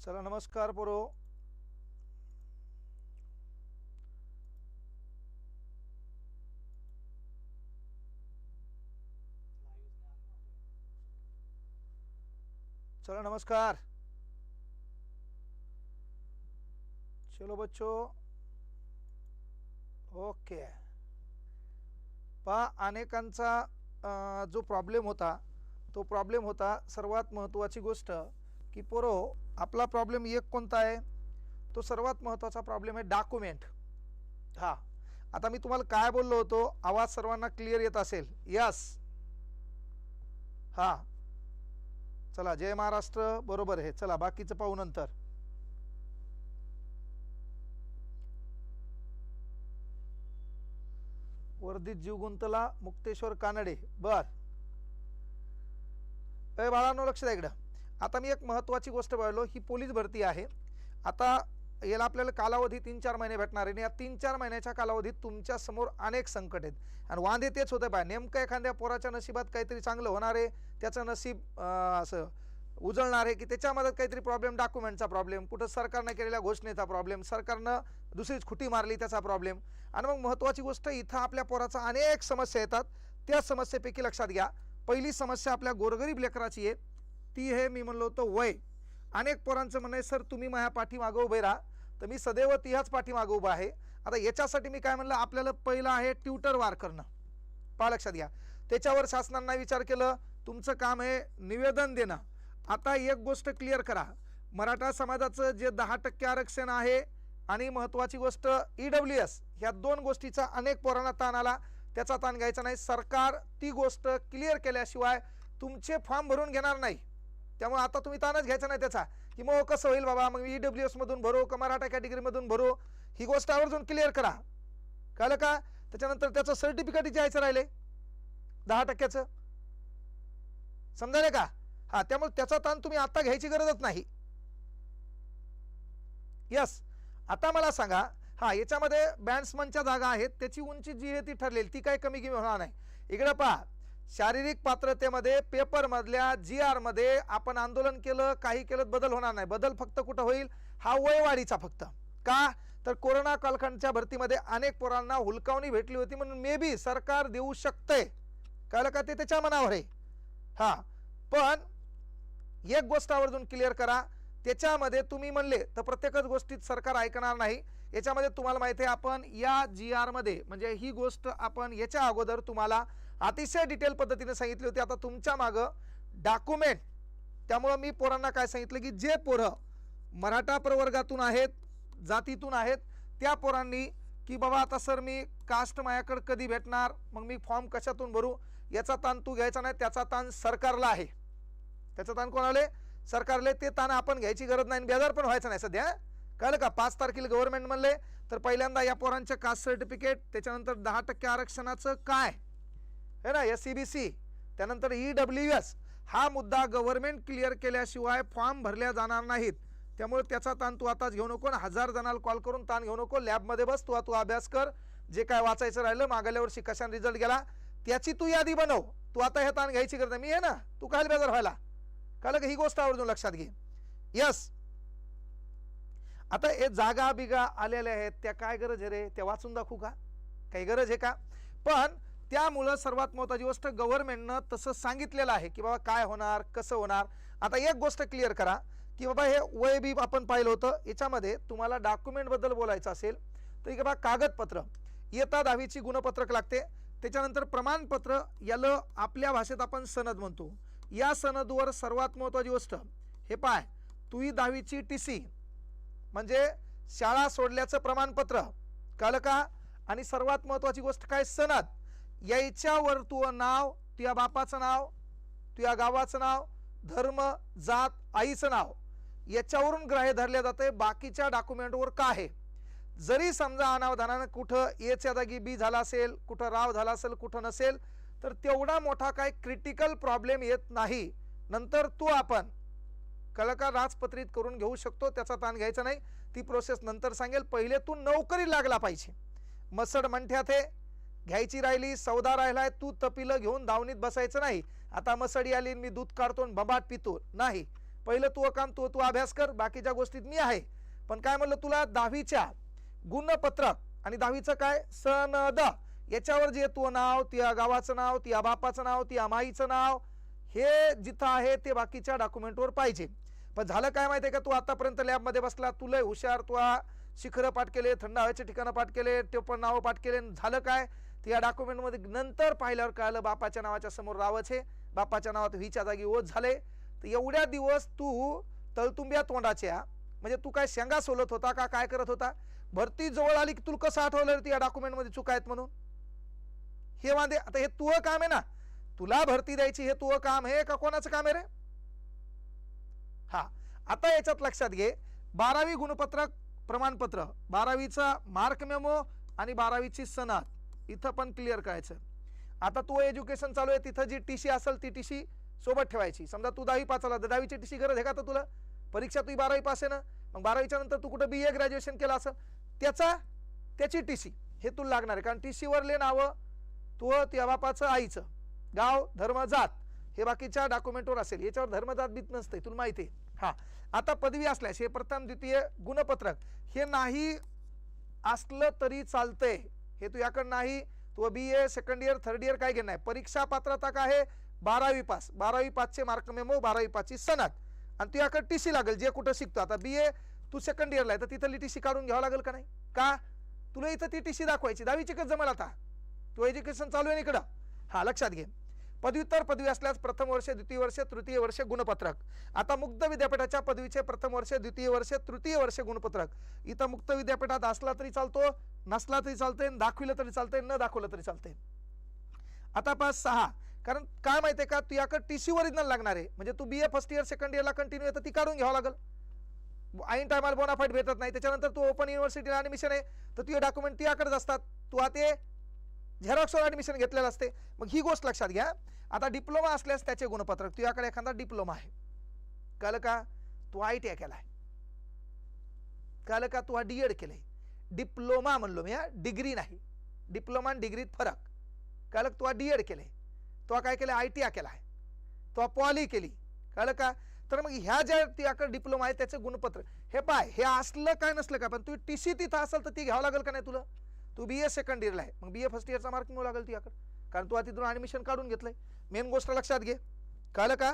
चला नमस्कार पोरो. चलो नमस्कार. चलो बच्चो. ओके. पहा अनेकांचा जो प्रॉब्लेम होता तो प्रॉब्लेम होता सर्वात महत्त्वाची गोष्ट. की पोरो आपला प्रॉब्लेम एक कोणता आहे? तो सर्वात महत्त्वाचा प्रॉब्लेम आहे डॉक्युमेंट हा. आता मी तुम्हाला काय बोललो होतो? आवाज सर्वांना क्लिअर येत असेल. यस हा. चला जय महाराष्ट्र. बरोबर आहे. चला बाकीचं पाहू नंतर. वर्धित जीव गुंतला मुक्तेश्वर कानडे. बर. ए बाळांनो लक्ष द्या इकडं. आता मी एक महत्त्वाची गोष्ट पाहिलो ही पोलीस भरती आहे. आता याला आपल्याला कालावधी तीन चार महिने भेटणार आहे आणि या तीन चार महिन्याच्या कालावधीत तुमच्यासमोर अनेक संकट आहेत. आणि वांदे तेच होते पाय नेमकं एखाद्या पोराच्या नशिबात काहीतरी चांगलं होणार आहे त्याचं नशीब असं उजळणार आहे की त्याच्यामध्ये काहीतरी प्रॉब्लेम डॉक्युमेंटचा प्रॉब्लेम कुठं सरकारनं केलेल्या घोषणेचा प्रॉब्लेम सरकारनं दुसरीच खुटी मारली त्याचा प्रॉब्लेम आणि मग महत्त्वाची गोष्ट इथं आपल्या पोराचा अनेक समस्या येतात. त्या समस्येपैकी लक्षात घ्या. पहिली समस्या आपल्या गोरगरीब लेकराची आहे. ती हे मी म्हणलो होतो वय. अनेक पोरांचं म्हणणं आहे सर तुम्ही माझ्या पाठीमागं उभे राहा. तर मी सदैव तिहाच पाठीमागं उभा आहे. आता याच्यासाठी मी काय म्हणलं आपल्याला पहिलं आहे ट्युटर वार करणं. पहा लक्षात घ्या. त्याच्यावर शासनांना विचार केलं तुमचं काम आहे निवेदन देणं. आता एक गोष्ट क्लिअर करा. मराठा समाजाचं जे दहा टक्के आरक्षण आहे आणि महत्त्वाची गोष्ट ई डब्ल्यू एस ह्या दोन गोष्टीचा अनेक पोरांना ताण आला. त्याचा ताण घ्यायचा नाही. सरकार ती गोष्ट क्लिअर केल्याशिवाय तुमचे फॉर्म भरून घेणार नाही. त्यामुळे आता तुम्ही ताणच घ्यायचा नाही त्याचा. की मग कसं होईल बाबा मग ई डब्ल्यू एसमधून भरो का मराठा कॅटेगरीमधून भरो? ही गोष्ट आवर्जून क्लिअर करा. कळलं का? त्याच्यानंतर त्याचं सर्टिफिकेट द्यायचं राहिले. दहा टक्क्याचं. समजाले का? हा त्यामुळे त्याचा ताण तुम्ही आता घ्यायची गरजच नाही. यस आता मला सांगा हा याच्यामध्ये बॅट्समनच्या जागा आहेत त्याची उंची जी आहे ती ठरलेली ती काही कमी कमी होणार नाही. इकडं पहा. शारीरिक पात्रतेमध्ये पेपरमधल्या जी आरमध्ये आपण आंदोलन केलं काही केलं बदल होणार नाही. बदल फक्त कुठं होईल? हा वयवाढीचा फक्त. का? तर कोरोना कालखंडच्या भरतीमध्ये अनेक पोरांना हुलकावणी भेटली होती म्हणून मे बी सरकार देऊ शकतंय. कळलं का ते? त्याच्या मनावर आहे. हा. पण एक गोष्ट आवर्जून क्लिअर करा. त्याच्यामध्ये तुम्ही म्हणले तर प्रत्येकच गोष्टीत सरकार ऐकणार नाही. याच्यामध्ये तुम्हाला माहिती आहे आपण या जी आरमध्ये म्हणजे ही गोष्ट आपण याच्या अगोदर तुम्हाला अतिशय डिटेल पद्धतीने सांगितली होती. आता तुमच्या मागं डॉक्युमेंट त्यामुळं मी पोरांना काय सांगितलं की जे पोरं मराठा प्रवर्गातून आहेत जातीतून आहेत त्या पोरांनी की बाबा आता सर मी कास्ट माझ्याकडं कधी भेटणार? मग मी फॉर्म कशातून भरू? याचा ताण तू घ्यायचा नाही त्याचा ताण सरकारला आहे. त्याचा ताण कोणाले? सरकारले. ते ताण आपण घ्यायची गरज नाही बेजार पण व्हायचं नाही सध्या कळलं का? पाच तारखेला गव्हर्नमेंट म्हणले तर पहिल्यांदा या पोरांचं कास्ट सर्टिफिकेट त्याच्यानंतर दहा टक्के आरक्षणाचं काय? है ना एस सी बी सी त्यानंतर ई डब्ल्यू एस हा मुद्दा गव्हर्नमेंट क्लिअर केल्याशिवाय फॉर्म भरल्या जाणार नाहीत. त्यामुळे त्याचा ताण तू आताच घेऊ नको आणि हजार जणांना कॉल करून ताण घेऊ नको. लॅबमध्ये बस तू तू अभ्यास कर. जे काय वाचायचं राहिलं मागल्या वर्षी कशाने रिझल्ट गेला त्याची तू यादी बनव. तू आता हे ताण घ्यायची गरज मी आहे ना तू काय बेजार व्हायला. कळलं ही गोष्ट आवर्जून लक्षात घे. यस आता हे जागा बिगा आलेल्या आहेत त्या काय गरज आहे रे? त्या वाचून दाखवू का? काही गरज आहे का? पण त्यामुळं सर्वात महत्त्वाची गोष्ट गव्हर्नमेंटनं तसं सांगितलेलं आहे की बाबा काय होणार कसं होणार? आता एक गोष्ट क्लिअर करा की बाबा हे वय बी आपण पाहिलं होतं याच्यामध्ये तुम्हाला डॉक्युमेंटबद्दल बोलायचं असेल तर की बाबा कागदपत्र. इयत्ता दहावीची गुणपत्रक लागते. त्याच्यानंतर प्रमाणपत्र याला आपल्या भाषेत आपण सनद म्हणतो. या सनदवर सर्वात महत्त्वाची गोष्ट हे पाय तुही दहावीची टी सी म्हणजे शाळा सोडल्याचं प्रमाणपत्र. कळलं का? आणि सर्वात महत्त्वाची गोष्ट काय? सनद. याच्यावर तू नाव तुझ्या बापाचं नाव तुझ्या गावाचं नाव धर्म जात आईचं नाव याच्यावरून ग्राह्य धरले जाते. बाकीच्या डॉक्युमेंटवर का आहे? जरी समजा अनावधानानं कुठं एच्या जागी बी झाला असेल कुठं राव झाला असेल कुठं नसेल तर तेवढा मोठा काय क्रिटिकल प्रॉब्लेम येत नाही. नंतर तू आपण कलाकार राजपत्रित करून घेऊ शकतो त्याचा ताण घ्यायचा नाही. ती प्रोसेस नंतर सांगेल. पहिले तू नोकरी लागला पाहिजे. मसड म्हणत्यात हे घ्यायची राहिली सौदा राहिलाय तू तपिलं घेऊन दावणीत बसायचं नाही. आता मसडी आली आणि मी दूध काढतो आणि पितो. नाही. पहिलं तू काम तू तू अभ्यास कर बाकीच्या गोष्टीत मी आहे. पण काय म्हणलं तुला दहावीच्या गुणपत्रक आणि दहावीचं काय? सनद. याच्यावर जे तू नाव त्या गावाचं नाव त्या बापाचं नाव त्या माईचं नाव हे जिथं आहे ते बाकीच्या डॉक्युमेंटवर पाहिजे. पण झालं काय माहिती आहे का? तू आतापर्यंत लॅबमध्ये बसला तू लय हुशार तू शिखरं पाठ केले थंड हवेचे ठिकाणं पाठ केले ते पण नावं पाठ केले झालं काय? तर या डॉक्युमेंटमध्ये नंतर पाहिल्यावर कळलं बापाच्या नावाच्या समोर रावच आहे. बापाच्या नावात हिच्या जागी ओझ झाले तर एवढ्या दिवस तू तळतुंब्या तोंडाच्या म्हणजे तू काय शेंगा सोलत होता का काय करत होता? भरती जवळ आली की तुला कसं आठवलं रे या डॉक्युमेंटमध्ये चुका आहेत म्हणून? हे वांदे आता हे तुह काम आहे ना? तुला भरती द्यायची हे तुह काम आहे का कोणाचं काम आहे रे? हा आता याच्यात लक्षात घे. बारावी गुणपत्रक प्रमाणपत्र बारावीचा मार्क मेमो आणि बारावीची सनद. इथं पण क्लिअर करायचं. आता तू एज्युकेशन चालू आहे तिथं जी टी सी असेल ती टी सी सोबत ठेवायची. समजा तू दहावी पास आला तर दहावीची टी सी गरज आहे का तर तुला? परीक्षा तुझी बारावी पास आहे ना? मग बारावीच्या नंतर तू कुठं बी ए ग्रॅज्युएशन केलं असेल त्याचा त्याची टी सी हे तुला लागणार आहे. कारण टी सीवरले नावं तू त्या बापाचं आईचं गाव धर्म जात हे बाकीच्या डॉक्युमेंटवर असेल. याच्यावर धर्मजात बीत नसते तुला माहिती आहे. हां. आता पदवी असल्यास हे प्रथम द्वितीय गुणपत्रक हे नाही असलं तरी चालतंय. हे तू याकडं नाही. तू B A second year third year काय घेणार? आहे परीक्षा पात्रता काय आहे? बारावी पास. बारावी पाचचे मार्क मेमो बारावी पाचची सनात आणि तू याकडे टी सी लागेल जे कुठं शिकतो. आता बी ए तू सेकंड इयरला आहे तर तिथली टी सी काढून घ्यावं लागेल का नाही? का? तुला इथं ती टी सी दाखवायची. दहावीची कच जमेल आता? तू एज्युकेशन चालू आहे इकडं? हा लक्षात घे. पदव्युत्तर पदवी असल्यास प्रथम वर्ष द्वितीय वर्ष तृतीय वर्ष गुणपत्रक. आता मुक्त विद्यापीठाच्या पदवीचे प्रथम वर्ष द्वितीय वर्ष तृतीय वर्ष गुणपत्रक. इथं मुक्त विद्यापीठात असला तरी चालतो नसला तरी चालतंय दाखविलं तरी चालतंय न दाखवलं तरी चालते. आता पाच सहा. कारण काय माहितीये का? तू याकडे टी सी ओरिजिनल लागणार आहे. म्हणजे तू B A first year second इयरला कंटिन्यू आहे तर ती काढून घ्यावं लागेल. ऐन टायमाला बोनाफाईट भेटत नाही. त्याच्यानंतर तू ओपन युनिव्हर्सिटीला ॲडमिशन आहे. तर तुझे डॉक्युमेंट तुझ्याकडेच असतात. तू आता झेरॉक्सवर ॲडमिशन घेतलेलं असते. मग ही गोष्ट लक्षात घ्या. आता डिप्लोमा असल्यास त्याचे गुणपत्रक. तुझ्याकडे एखादा डिप्लोमा आहे. कळलं का? तू आय टी आय केलाय. कळलं का? तू हा डी एड केलंय. डिप्लोमा म्हणलो मी हा. डिग्री नाही. डिप्लोमा आणि डिग्रीत फरक. कळलं का? तू हा डी एड केलंय. तो काय केलं आय टी आय केला आहे तो पॉली केली. कळलं का? तर मग ह्या ज्या तुझ्याकडे डिप्लोमा आहे त्याचे गुणपत्र. हे पाय हे असलं काय नसलं का? पण तू टी सी तिथं असेल तर ती घ्यावं लागेल का नाही तुला? तू बी ए सेकंड इयरला आहे. मग बी ए फर्स्ट इयरचा मार्क मिळू लागेल तुझ्याकडे कारण तू तिथून ॲडमिशन काढून घेतलंय. मेन गोष्ट लक्षात घे. कळलं का?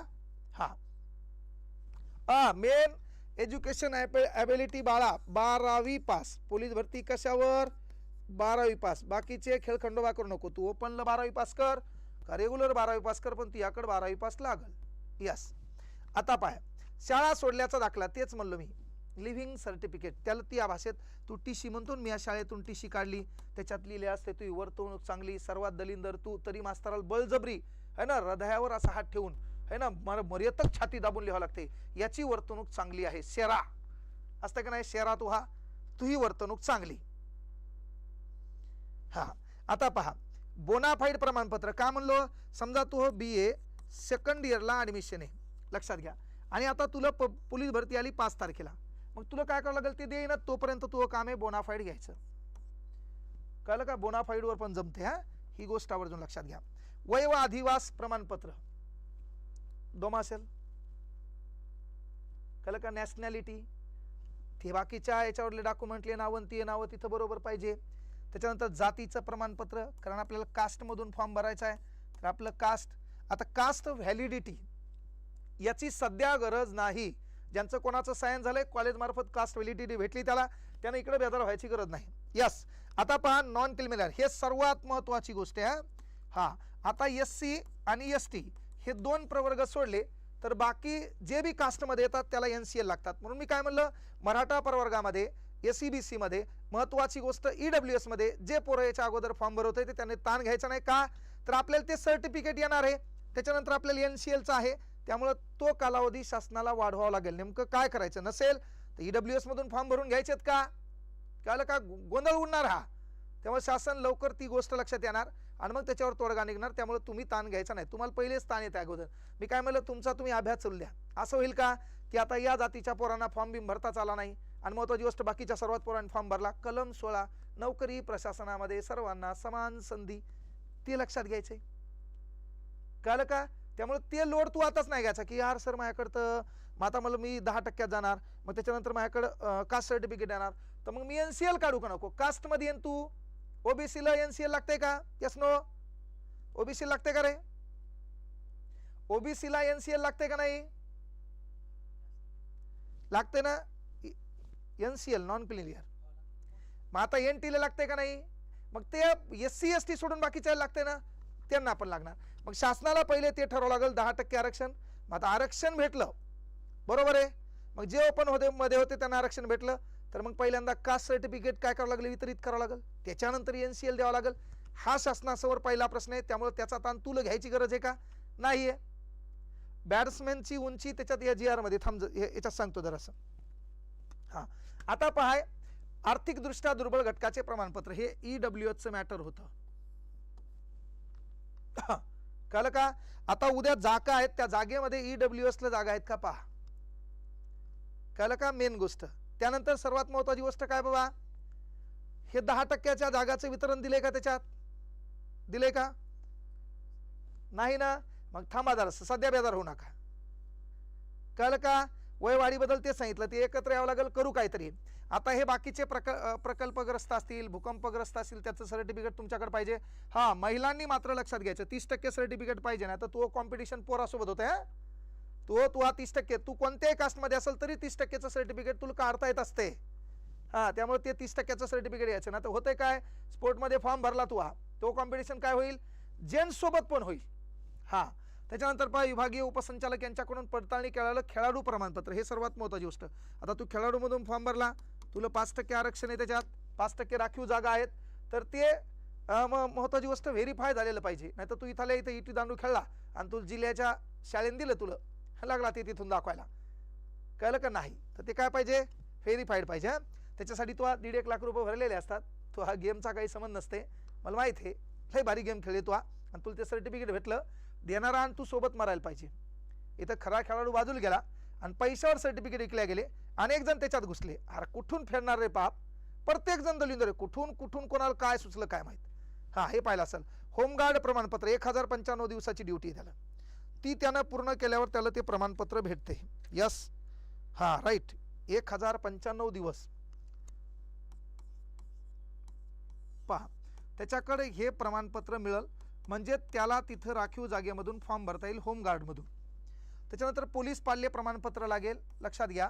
हा. मेन एज्युकेशन ॲबिलिटी बाळा बारावी पास पोलीस भरती कशावर? बारावी पास बाकीचे खेळखंडोबा करू नको. तू ओपनला बारावी पास कर. का रेग्युलर बारावी पास कर पण तुझ्याकडे बारावी पास लागल. यस आता पाय शाळा सोडल्याचा दाखला. तेच म्हणलो मी. Living certificate. त्याला ती या भाषेत तू टी म्हणतो मी या शाळेतून टी काढली. त्याच्यात लिहिले असते तुझी वर्तवणूक चांगली सर्वात दलिंदर तू तरी मास्तराला बळजबरी है ना हृदयावर असा हात ठेवून है ना मर मर्यातक छाती दाबून लिहावं लागते. याची वर्तणूक चांगली आहे. शेरा. असतं का नाही? शेरा तू हा. तुही वर्तणूक चांगली. हा. आता पहा. बोनाफाईड प्रमाणपत्र. का म्हणलो? समजा तू बी ए सेकंड इयरला ॲडमिशन आहे. लक्षात घ्या. आणि आता तुला प पोलीस भरती आली पाच तारखेला. मग तुला काय करावं लागेल ते देईना तोपर्यंत तुझं काम आहे बोनाफाईड घ्यायचं. कळलं का? बोनाफाईडवर पण जमते हा? ही गोष्ट आवर्जून लक्षात घ्या. वय व अधिवास प्रमाणपत्र. दोमा असेल? कळलं का? नॅशनॅलिटी ते बाकीच्या याच्यावरले डॉक्युमेंटले नावं ते नावं तिथं बरोबर पाहिजे. त्याच्यानंतर जातीचं प्रमाणपत्र कारण आपल्याला कास्टमधून फॉर्म भरायचा आहे. तर आपलं कास्ट आता कास्ट व्हॅलिडिटी याची सध्या गरज नाही. ज्यांचं कोणाचं सायन झालंय कॉलेजमार्फत कास्ट व्हॅलिडिटी भेटली त्याला त्यानं इकडे बेजार व्हायची गरज नाही. यस आता पहा नॉन क्रिमिनल हे सर्वात महत्त्वाची गोष्ट आहे हा. आता एस सी आणि एस टी हे दोन प्रवर्ग सोडले तर बाकी जे बी कास्टमध्ये येतात त्याला एन सी एल लागतात. म्हणून मी काय म्हणलं मराठा प्रवर्गामध्ये एस सी बी सीमध्ये महत्त्वाची गोष्ट ई डब्ल्यू एसमध्ये जे पोरं याच्या अगोदर फॉर्म भरवत आहे ते त्यांनी ताण घ्यायचा नाही. का? तर आपल्याला ते सर्टिफिकेट येणार आहे. त्याच्यानंतर आपल्याला एन सी एलचं आहे. त्यामुळं तो कालावधी शासनाला वाढवावा लागेल. नेमकं काय करायचं नसेल तर ई डब्ल्यू एसमधून फॉर्म भरून घ्यायचेत का? कळलं का? गोंधळ उडणार हा. त्यामुळे शासन लवकर ती गोष्ट लक्षात येणार आणि मग त्याच्यावर तोडगा निघणार. त्यामुळे तुम्ही ताण घ्यायचा नाही. तुम्हाला पहिलेच ताण येते अगोदर. मी काय म्हणलं तुमचा तुम्ही अभ्यास चालू द्या. असं होईल का? की आता या जातीच्या पोरांना फॉर्म बिम भरताच आला नाही आणि महत्त्वाची गोष्ट बाकीच्या सर्वात पोरांनी फॉर्म भरला. कलम सोळा नोकरी प्रशासनामध्ये सर्वांना समान संधी ती लक्षात घ्यायचे. कळलं का? त्यामुळे ते लोड तू आताच नाही घ्यायचा की यार सर माझ्याकडं तर मग आता मला मी दहा टक्क्यात जाणार मग त्याच्यानंतर माझ्याकडं कास्ट सर्टिफिकेट येणार तर मग मी एन सी एल काढू का नको? कास्टमध्ये येईन तू. ओबीसीला एन सी एल लागते का? यस नो ओबीसी लागते का रे? ओबीसीला एन सी एल लागते का नाही? लागते ना? एन सी एल नॉन क्लिनियर मग आता एन टीला लागते का नाही? मग ते एस सी एस टी सोडून बाकीच्या लागते ना? त्यांना पण लागणार. मग शासनाला पहिले ते ठरवावं लागेल दहा टक्के आरक्षण. मग आता आरक्षण भेटलं. बरोबर आहे? मग जे ओपन होते मध्ये होते त्यांना आरक्षण भेटलं. तर मग पहिल्यांदा कास्ट सर्टिफिकेट काय करावं लागेल? वितरित करावं लागेल. त्याच्यानंतर एन सी एल द्यावं लागेल. हा शासनासमोर पहिला प्रश्न आहे. त्यामुळे त्याचा ताण तुला घ्यायची गरज आहे का? नाही आहे बॅट्समॅनची उंची त्याच्यात या जी मध्ये थांब याच्यात सांगतो जरासं. हां. आता पहाय आर्थिकदृष्ट्या दुर्बल घटकाचे प्रमाणपत्र हे ई डब्ल्यू एचचं मॅटर होतं. कळलं का? आता उद्या जागा आहेत त्या जागेमध्ये ई डब्ल्यू एसला जागा आहेत का पहा. कळलं का मेन गोष्ट? त्यानंतर सर्वात महत्वाची गोष्ट काय बाबा? हे दहा टक्क्याच्या जागाचं वितरण दिले का त्याच्यात? दिले का? नाही ना? मग थांबा जरा सध्या बेजार होऊ नका. कळलं का? वयवाढीबद्दल ते सांगितलं ते एकत्र यावं लागेल करू काहीतरी. आता हे बाकीचे प्रक प्रकल्पग्रस्त असतील भूकंपग्रस्त असतील त्याचं सर्टिफिकेट तुमच्याकडे पाहिजे. हा महिलांनी मात्र लक्षात घ्यायचं तीस टक्के सर्टिफिकेट पाहिजे ना तर तो कॉम्पिटिशन पोरासोबत होतं आहे तो तू हा तीस टक्के तू कोणत्याही कास्टमध्ये असेल तरी तीस टक्केचं सर्टिफिकेट तुला काढता येत असते. हां त्यामुळे ते तीस टक्क्याचं सर्टिफिकेट यायचं ना तर होतंय काय? स्पोर्टमध्ये फॉर्म भरला तू हा. तो कॉम्पिटिशन काय होईल? जेन्ट्ससोबत पण होईल. हां त्याच्यानंतर पहा विभागीय उपसंचालक यांच्याकडून पडताळणी केलेलं खेळाडू प्रमाणपत्र. हे सर्वात महत्त्वाची गोष्ट. आता तू खेळाडूमधून फॉर्म भरला तुला पाच टक्के आरक्षण आहे त्याच्यात पाच टक्के राखीव जागा आहेत तर ते अं, महत्त्वाची गोष्ट व्हेरीफाय झालेलं पाहिजे. नाही तर तू इथल्या इथं इटी दांडू खेळला आणि तू जिल्ह्याच्या शाळेने दिलं तुला. लागला ते तिथून दाखवायला. कळलं का नाही? तर ते काय पाहिजे? व्हेरीफाईड पाहिजे त्याच्यासाठी तू दीड एक लाख रुपये भरलेले असतात. तो हा गेमचा काही संबंध नसते. मला माहीत आहे लय भारी गेम खेळले तू हा. आणि तुला ते सर्टिफिकेट भेटलं. देणारा आणि तू सोबत मारायला पाहिजे. इथं खरा खेळाडू बाजूला गेला आणि पैशावर सर्टिफिकेट विकल्या गेले. अनेक जण त्याच्यात घुसले. अरे कुठून फेडणार रे पाप प्रत्येक जण दलिंदर कुठून कुठून कोणाला काय सुचलं काय माहीत? हां हे पाहिलं असेल. होमगार्ड प्रमाणपत्र. एक हजार पंच्याण्णव दिवसाची ड्युटी त्याला. ती त्यानं पूर्ण केल्यावर त्याला ते प्रमाणपत्र भेटते यस हां राईट एक हजार पंच्याण्णव दिवस. पहा. त्याच्याकडे हे प्रमाणपत्र मिळेल. म्हणजे त्याला तिथं राखीव जागेमधून फॉर्म भरता येईल होमगार्डमधून. त्याच्यानंतर पोलीस पाल्य प्रमाणपत्र लागेल. लक्षात घ्या.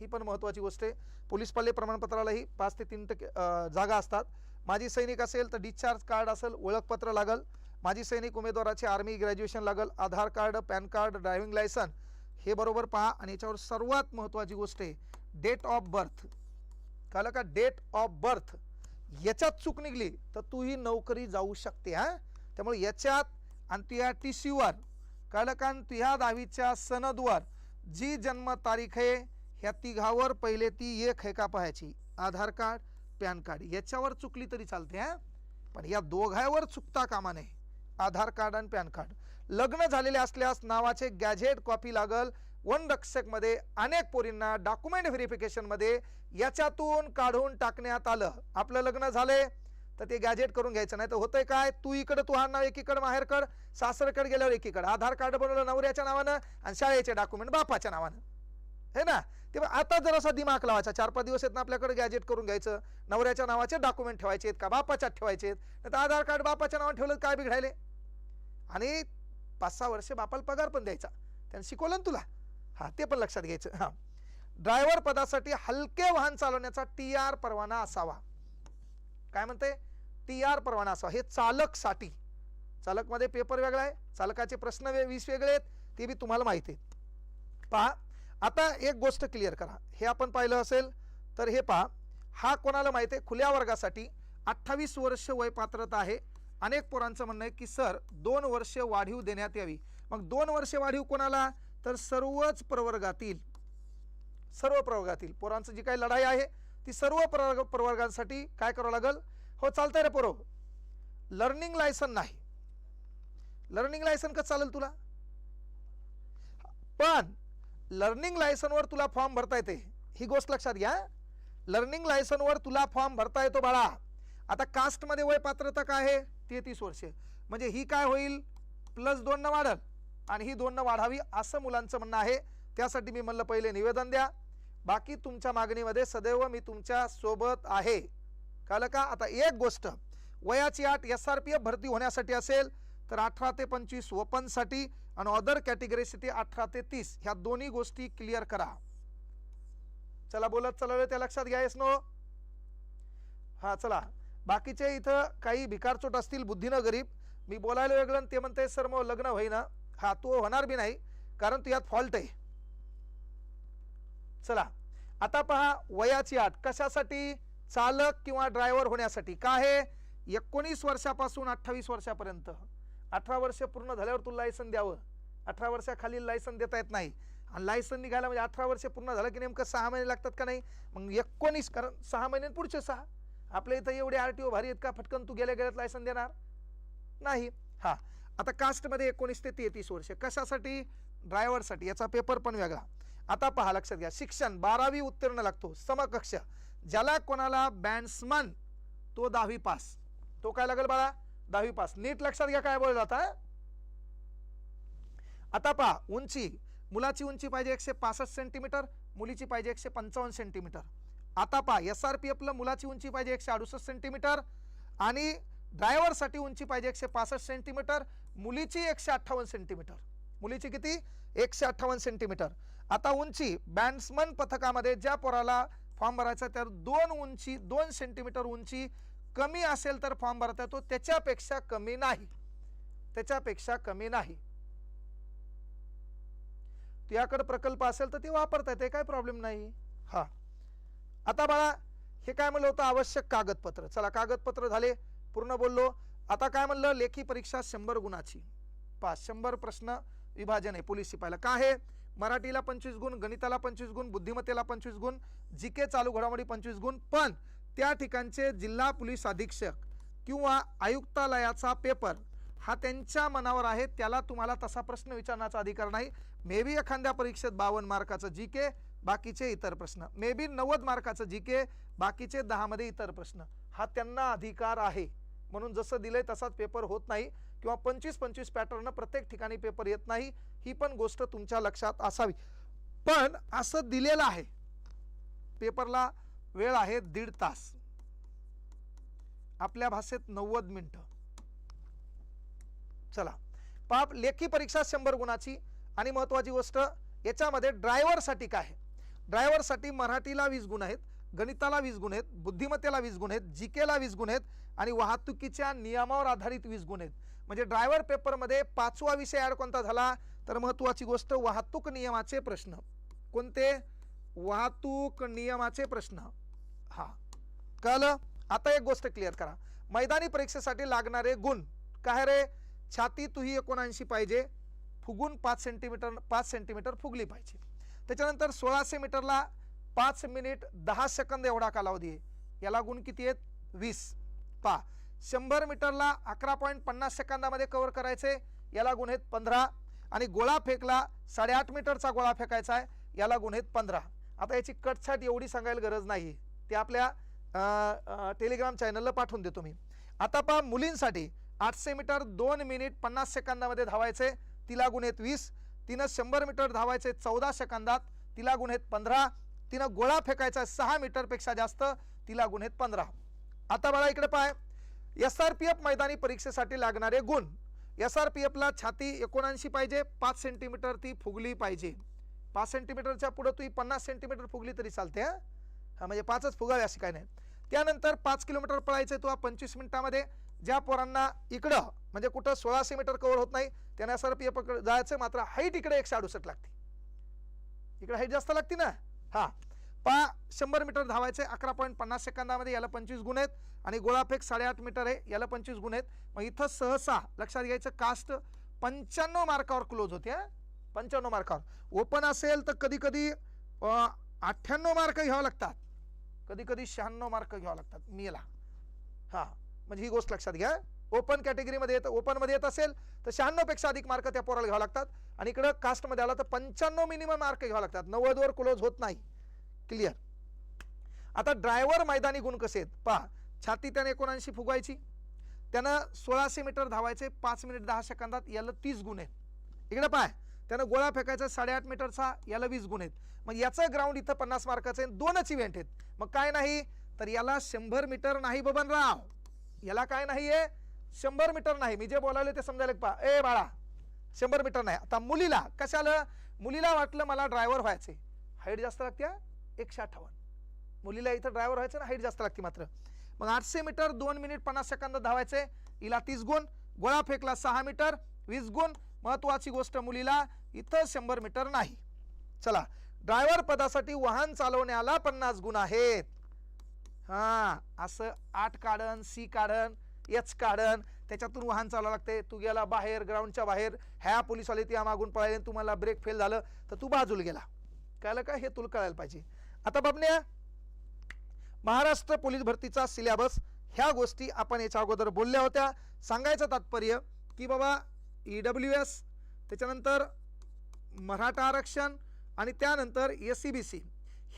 ही पण महत्त्वाची गोष्ट आहे. पोलीस पाल्य प्रमाणपत्रालाही पाच ते तीन टक्के जागा असतात. माजी सैनिक असेल तर डिस्चार्ज कार्ड असेल ओळखपत्र लागल. माजी सैनिक उमेदवाराचे आर्मी ग्रॅज्युएशन लागल. Aadhaar card PAN card driving licence हे बरोबर पहा. आणि याच्यावर सर्वात महत्त्वाची गोष्ट आहे डेट ऑफ बर्थ कळलं का? डेट ऑफ बर्थ याच्यात चूक निघली तर तू ही नोकरी जाऊ शकते हा? त्यामुळे याच्यात आणि तुझ्या टी सीवर कळलं का आणि दहावीच्या सनदवर. जी जन्मतारीख आहे ह्या तिघावर पहिले ती एक आहे का पाहायची? Aadhaar card PAN card. याच्यावर चुकली तरी चालते हां? पण या दोघांवर चुकता कामा नये. आधार कार्ड आणि पॅन कार्ड. लग्न झालेले असल्यास नावाचे गॅझेट कॉपी लागल. वन रक्षकमध्ये अनेक पोरींना डॉक्युमेंट व्हेरिफिकेशनमध्ये याच्यातून काढून टाकण्यात आलं. आपलं लग्न झाले तर ते गॅजेट करून घ्यायचं नाही. तर होतंय काय? तू इकडं तू हा नाव एकीकडं माहेरकड सासरकड गेल्यावर एकीकडं. आधार कार्ड बनवलं नवऱ्याच्या नावानं आणि शाळेचे डॉक्युमेंट बापाच्या नावानं. हे ना? ते आता जरासा दिमाग लावायचा चार पाच दिवस आहेत ना आपल्याकडे गॅजेट करून घ्यायचं. नवऱ्याच्या नावाचे डॉक्युमेंट ठेवायचे आहेत का? बापाच्यात ठेवायचे आहेत. नाही तर आधार कार्ड बापाच्या नावानं ठेवलं काय बिघडायले? आणि पाच सहा वर्ष बापाला पगार पण द्यायचा. त्यानं शिकवलं ना तुला. हां ते पण लक्षात घ्यायचं. हां. ड्रायव्हर पदासाठी हलके वाहन चालवण्याचा टी आर परवाना असावा. काय म्हणते टी आर परवाना असावा. हे चालकसाठी. चालकमध्ये पेपर वेगळा आहे. चालकाचे प्रश्न वे वीस वेगळे आहेत. ते बी तुम्हाला माहिती आहेत. पहा आता एक गोष्ट क्लिअर करा. हे आपण पाहिलं असेल तर हे पहा. हा कोणाला माहिती आहे? खुल्या वर्गासाठी अठ्ठावीस वर्ष वय पात्रता आहे. अनेक पोरांचं म्हणणं आहे की सर दोन वर्ष वाढीव देण्यात यावी. मग दोन वर्ष वाढीव कोणाला? तर सर्वच प्रवर्गातील सर्व प्रवर्गातील पोरांचं जी काही लढाई आहे ती सर्व प्रवर्ग प्रवर्गांसाठी काय करावं लागेल? हो चालतंय रे पोरो. लर्निंग लायसन नाही. लर्निंग लायसन कसं चालेल तुला? पण लर्निंग लायसनवर तुला फॉर्म भरता येते. ही गोष्ट लक्षात घ्या. लर्निंग लायसनवर तुला फॉर्म भरता येतो बाळा. आता कास्टमध्ये वय पात्रता काय आहे? तेहतीस वर्ष. म्हणजे ही काय होईल? प्लस दोन न वाढल. आणि ही दोननं वाढावी असं मुलांचं म्हणणं आहे. त्यासाठी मी म्हणलं पहिले निवेदन द्या. बाकी तुमच्या मागणीमध्ये सदैव मी तुमच्यासोबत आहे. कळलं का? आता एक गोष्ट वयाची आठ एस आर पी एफ भरती होण्यासाठी असेल तर अठरा ते पंचवीस ओपनसाठी आणि अदर कॅटेगरीसाठी अठरा ते तीस ह्या दोन्ही गोष्टी क्लिअर करा. चला बोलत चला त्या लक्षात घ्यायस नो हा चला. बाकीचे इथं काही भिकारचोट असतील बुद्धीनं गरीब मी बोलायला वेगळं ते म्हणते सर मग लग्न होईना. हा तो होणार बी नाही कारण तू यात फॉल्ट आहे. चला आता पहा वयाची अट कशासाठी? चालक किंवा ड्रायव्हर होण्यासाठी. का आहे एकोणीस वर्षापासून अठ्ठावीस वर्षापर्यंत. अठरा वर्ष पूर्ण झाल्यावर तुला लायसन द्यावं. अठरा वर्षाखालील लायसन देता येत नाही. आणि लायसन निघायला म्हणजे अठरा वर्ष पूर्ण झालं की नेमकं सहा महिने लागतात का नाही? मग एकोणीस कारण सहा महिने पुढचे सहा. आपल्या इथं एवढे आर टी ओ भारी आहेत का? फटकन तू गेल्या गेल्यात लायसन देणार? नाही. हा. आता कास्टमध्ये एकोणीस ते तेहतीस वर्ष. कशासाठी? ड्रायव्हरसाठी याचा पेपर पण वेगळा. आता पहा लक्षात घ्या. शिक्षण बारावी उत्तीर्ण लागतो. समकक्ष. ज्याला कोणाला बॅट्समन तो दहावी पास तो काय लागेल बाळा? दहावी पास नीट लक्षात घ्या काय बोल आता. आता पहा उंची. मुलाची उंची पाहिजे एकशे पासष्ट सेंटीमीटर मुलीची पाहिजे एकशे पंचावन्न सेंटीमीटर आता पहा एस आर पी एफला मुलाची उंची पाहिजे एकशे अडुसष्ट सेंटीमीटर आणि ड्रायव्हरसाठी उंची पाहिजे एकशे पासष्ट सेंटीमीटर मुलीची एकशे अठ्ठावन्न सेंटीमीटर मुलीची किती? एकशे अठ्ठावन्न सेंटीमीटर आता उंची बॅट्समन पथकामध्ये ज्या पोराला फॉर्म भरायचा तर दोन उंची दोन सेंटीमीटर उंची कमी असेल तर फॉर्म भरता येतो. त्याच्यापेक्षा कमी नाही. त्याच्यापेक्षा कमी नाही. याकडे प्रकल्प असेल तर ते वापरता येते काय प्रॉब्लेम नाही. हा. आता बाळा हे काय म्हणलं होतं? आवश्यक कागदपत्र. चला कागदपत्र झाले. पूर्ण बोललो. आता काय म्हणलं? लेखी परीक्षा शंभर गुणाची. पाच शंभर प्रश्न विभाजन आहे. पोलीस शिपायला. का आहे? मराठीला पंचवीस गुण गणिताला पंचवीस गुण बुद्धिमत्तेला पंचवीस गुण जी के चालू घडामोडी पंचवीस गुण. पण त्या ठिकाणचे जिल्हा पोलीस अधीक्षक किंवा आयुक्तालयाचा पेपर हा त्यांच्या मनावर आहे त्याला तुम्हाला तसा प्रश्न विचारण्याचा अधिकार नाही. मे बी एखाद्या परीक्षेत बावन्न मार्काचं जी के बाकीचे इतर प्रश्न. मे बी नव्वद मार्काचं जी के बाकीचे दहामध्ये इतर प्रश्न. हा त्यांना अधिकार आहे. म्हणून जसं दिलंय तसाच पेपर होत नाही. किंवा पंचवीस पंचवीस पॅटर्न प्रत्येक ठिकाणी पेपर येत नाही ही पण गोष्ट तुमच्या लक्षात असावी. पण असं दिलेलं आहे. पेपरला वेळ आहे दीड तास. आपल्या भाषेत नव्वद मिनिटं. चला. पाप लेखी परीक्षा शंभर गुणाची. आणि महत्वाची गोष्ट याच्यामध्ये ड्रायव्हरसाठी काय आहे? ड्रायव्हरसाठी मराठीला वीस गुण आहेत गणिताला वीस गुण आहेत बुद्धिमत्तेला वीस गुण आहेत जी केला वीस गुण आहेत आणि वाहतुकीच्या नियमावर आधारित वीस गुण आहेत. म्हणजे ड्रायव्हर पेपरमध्ये पाचवा विषय ॲड कोणता झाला? तर महत्त्वाची गोष्ट वाहतूक नियमाचे प्रश्न. कोणते? वाहतूक नियमाचे प्रश्न. हा. कळलं? आता एक गोष्ट क्लिअर करा. मैदानी परीक्षेसाठी लागणारे गुण. काय रे? छाती तुही एकोणऐंशी पाहिजे. फुगून पाच सेंटीमीटर पाच सेंटीमीटर फुगली पाहिजे. त्याच्यानंतर सोळाशे मीटरला पाच मिनिट दहा सेकंद एवढा कालावधी आहे. याला गुण किती आहेत? वीस. पा शंभर मीटरला अकरा पॉईंट पन्नास सेकंदामध्ये कव्हर करायचे. याला गुण आहेत पंधरा. आणि गोळा फेकला साडेआठ मीटरचा गोळा फेकायचा आहे याला गुण आहेत पंधरा. आता याची कटछाट एवढी सांगायला गरज नाही. ते आपल्या टेलिग्राम चॅनलला पाठवून देतो मी. आता पहा मुलींसाठी आठशे मीटर दोन मिनिट पन्नास सेकंदामध्ये धावायचे तिला गुण आहेत वीस. तिनं शंभर मीटर धावायचे चौदा सेकंदात तिला गुण आहेत पंधरा. तिनं गोळा फेकायचा सहा मीटरपेक्षा जास्त तिला गुण आहेत पंधरा. आता बाळा इकडे पाय. एस आर पी एफ मैदानी परीक्षेसाठी लागणारे गुण. एस आर पी एफला छाती एकोणऐंशी पाहिजे पाच सेंटीमीटर ती फुगली पाहिजे. पाच सेंटीमीटरच्या पुढं तू पन्नास सेंटीमीटर फुगली तरी चालते हा? हां म्हणजे पाचच फुगावे अशी काय नाही. त्यानंतर पाच किलोमीटर पळायचं तुला पंचवीस मिनिटामध्ये. ज्या पोरांना इकडं म्हणजे कुठं सोळाशे मीटर कव्हर होत नाही त्यांना एस आर पी एफ जायचं मात्र हाईट इकडे एकशे अडुसष्ट लागते. इकडे हाईट जास्त लागते ना? हा. पा शंभर मीटर धावायचे अकरा पॉईंट पन्नास सेकंदामध्ये याला पंचवीस गुण आहेत. आणि गोळाफेक साडेआठ मीटर आहे याला पंचवीस गुण आहेत. मग इथं सहसा लक्षात घ्यायचं कास्ट पंच्याण्णव मार्कावर क्लोज होते पंच्याण्णव मार्कावर ओपन असेल तर कधी कधी अठ्ठ्याण्णव मार्क घ्यावं लागतात. कधी कधी शहाण्णव मार्क घ्यावं लागतात. मेला हां म्हणजे ही गोष्ट लक्षात घ्या ओपन कॅटेगरीमध्ये येतं ओपनमध्ये येत असेल तर शहाण्णवपेक्षा अधिक मार्क त्या पोराला घ्यावं लागतात. आणि इकडं कास्टमध्ये आला तर पंच्याण्णव मिनिमम मार्क घ्यावं लागतात. नव्वदवर क्लोज होत नाही. क्लिअर आता ड्रायव्हर मैदानी गुण कसे आहेत? पहा छाती त्याने एकोणऐंशी फुगवायची. त्यानं सोळाशे मीटर धावायचे पाच मिनिट दहा सेकंदात याला तीस गुण आहेत. इकडे पाय त्यानं गोळा फेकायचा साडेआठ मीटरचा याला वीस गुण आहेत. मग याचं ग्राउंड इथं पन्नास मार्काचं आहे दोनच इव्हेंट आहेत. मग काय नाही? तर याला शंभर मीटर नाही बबनराव. याला काय नाही आहे शंभर मीटर नाही. मी जे बोलावले ते समजायला पा ए बाळा शंभर मीटर नाही. आता मुलीला कशाला? मुलीला वाटलं मला ड्रायव्हर व्हायचे हाईट जास्त लागते एकशे अठ्ठावन्न. मुलीला इथं ड्रायव्हर व्हायचं ना हाईट जास्त लागते मात्र. मग आठशे मीटर दोन मिनिट पन्नास सेकंद धावायचे. हिला तीस गुण गोळा फेकला सहा मीटर वीस गुण. महत्वाची गोष्ट मुलीला इथं शंभर मीटर नाही. चला ड्रायव्हर पदासाठी वाहन चालवण्याला पन्नास गुण आहेत. हा असं आठ काढण सी काढण एच काढण त्याच्यातून वाहन चालवं लागते. तू गेला बाहेर ग्राउंडच्या बाहेर ह्या पोलीसवाले त्या मागून पळाले तुम्हाला ब्रेक फेल झालं तर तू बाजूला गेला. कळलं का? हे तुला कळायला पाहिजे. आता बाबण्या महाराष्ट्र पोलीस भरतीचा सिलेबस ह्या गोष्टी आपण याच्या अगोदर बोलल्या होत्या. सांगायचं तात्पर्य की बाबा ई डब्ल्यू एस त्याच्यानंतर मराठा आरक्षण आणि त्यानंतर एस सी बी सी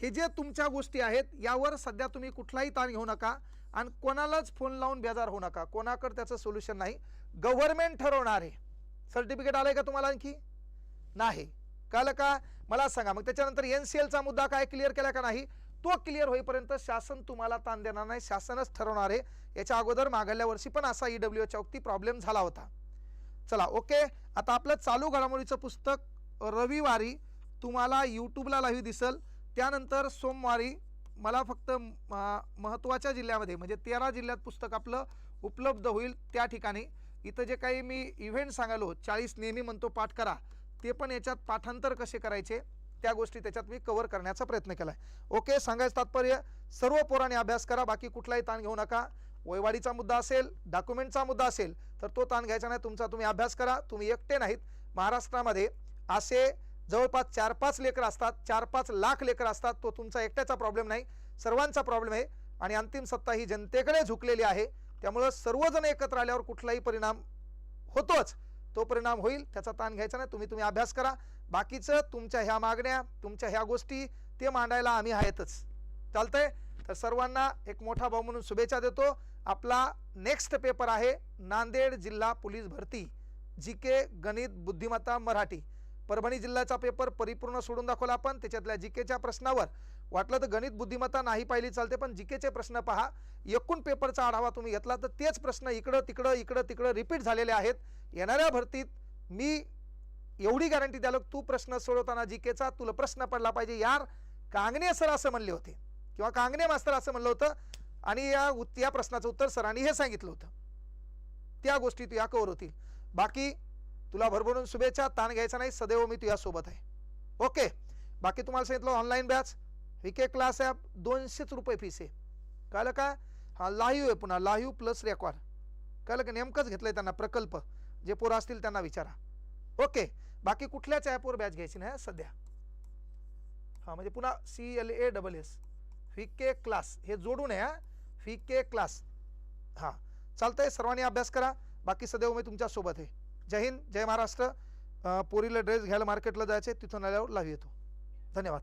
हे जे तुमच्या गोष्टी आहेत यावर सध्या तुम्ही कुठलाही ताण घेऊ नका आणि कोणालाच फोन लावून बेजार होऊ नका. कोणाकडे त्याचं सोल्युशन नाही. गव्हर्नमेंट ठरवणार. आहे सर्टिफिकेट आलंय का तुम्हाला आणखी? नाही. कळलं का? मला सांगा मग त्याच्यानंतर एन सी एलचा मुद्दा काय? क्लिअर केला का नाही? तो क्लिअर होईपर्यंत शासन तुम्हाला ताण देणार नाही शासनच ठरवणार आहे. याच्या अगोदर मागल्या वर्षी पण असा ई डब्ल्यू एच्या वक्ती प्रॉब्लेम झाला होता. चला ओके आता आपलं चालू घडामोडीचं पुस्तक रविवारी तुम्हाला यूट्यूबला लाईव्ह दिसल. त्यानंतर सोमवारी मला फक्त महत्त्वाच्या जिल्ह्यामध्ये म्हणजे तेरा जिल्ह्यात पुस्तक आपलं उपलब्ध होईल त्या ठिकाणी. इथं जे काही मी इव्हेंट सांगालो चाळीस नेहमी म्हणतो पाठ करा. ते पण याच्यात पाठांतर कसे करायचे त्या गोष्टी त्याच्यात मी कव्हर करण्याचा प्रयत्न केला आहे ओके सांगायचं तात्पर्य सर्व पोराने अभ्यास करा बाकी कुठलाही ताण घेऊ नका. वयवाडीचा मुद्दा असेल डॉक्युमेंटचा मुद्दा असेल तर तो ताण घ्यायचा नाही तुमचा तुम्ही अभ्यास करा तुम्ही एकटे नाहीत. महाराष्ट्रामध्ये असे जवळपास चार पाच लेकर असतात चार पाच लाख लेकर असतात तो तुमचा एकट्याचा प्रॉब्लेम नाही सर्वांचा प्रॉब्लेम आहे. आणि अंतिम सत्ता ही जनतेकडे झुकलेली आहे. त्यामुळं सर्वजण एकत्र आल्यावर कुठलाही परिणाम होतोच. तो परिणाम होईल त्याचा ताण घ्यायचा नाही तुम्ही तुम्ही अभ्यास करा. बाकीचं तुमच्या ह्या मागण्या तुमच्या ह्या गोष्टी ते मांडायला आम्ही आहेतच. चालतंय? तर सर्वांना एक मोठा भाऊ म्हणून शुभेच्छा देतो. आपला नेक्स्ट पेपर आहे नांदेड जिल्हा पोलीस भरती जी के गणित बुद्धिमत्ता मराठी. परभणी जिल्ह्याचा पेपर परिपूर्ण सोडून दाखवला आपण त्याच्यातल्या जी केच्या प्रश्नावर. वाटलं तर गणित बुद्धिमत्ता नाही पाहिली चालते पण जिकेचे प्रश्न पहा. एकूण पेपरचा आढावा तुम्ही घेतला तर तेच प्रश्न इकडं तिकडं इकडं तिकडं रिपीट झालेले आहेत. येणाऱ्या भरतीत मी एवढी गॅरंटी द्यालो तू प्रश्न सोडवताना जिकेचा तुला प्रश्न पडला पाहिजे यार. कांगणे सर असं म्हणले होते. किंवा कांगणे मास्तर असं म्हणलं होतं. आणि या या प्रश्नाचं उत्तर सरांनी हे सांगितलं होतं. त्या गोष्टी तुझ्या कवर होतील. बाकी तुला भरभरून शुभेच्छा ताण घ्यायचा नाही सदैव मी तुझ्यासोबत आहे. ओके. बाकी तुम्हाला सांगितलं ऑनलाईन बॅच विके क्लास ॲप दोनशेच रुपये फीस आहे. कळलं का? हा लाईव्ह आहे पुन्हा लाईव्ह प्लस रेकॉर्ड कळलं का? नेमकंच घेतलंय त्यांना प्रकल्प. जे पोरं असतील त्यांना विचारा. ओके बाकी कुठल्याच ॲपवर बॅच घ्यायची नाही सध्या. हां म्हणजे पुन्हा C L A double S K class हे जोडून आहे हा. के क्लास हां. चालतंय सर्वांनी अभ्यास करा. बाकी सदैव मी तुमच्यासोबत आहे. जय हिंद जय महाराष्ट्र. पोरीला ड्रेस घ्यायला मार्केटला जायचे तिथून आल्यावर लावी येतो. धन्यवाद.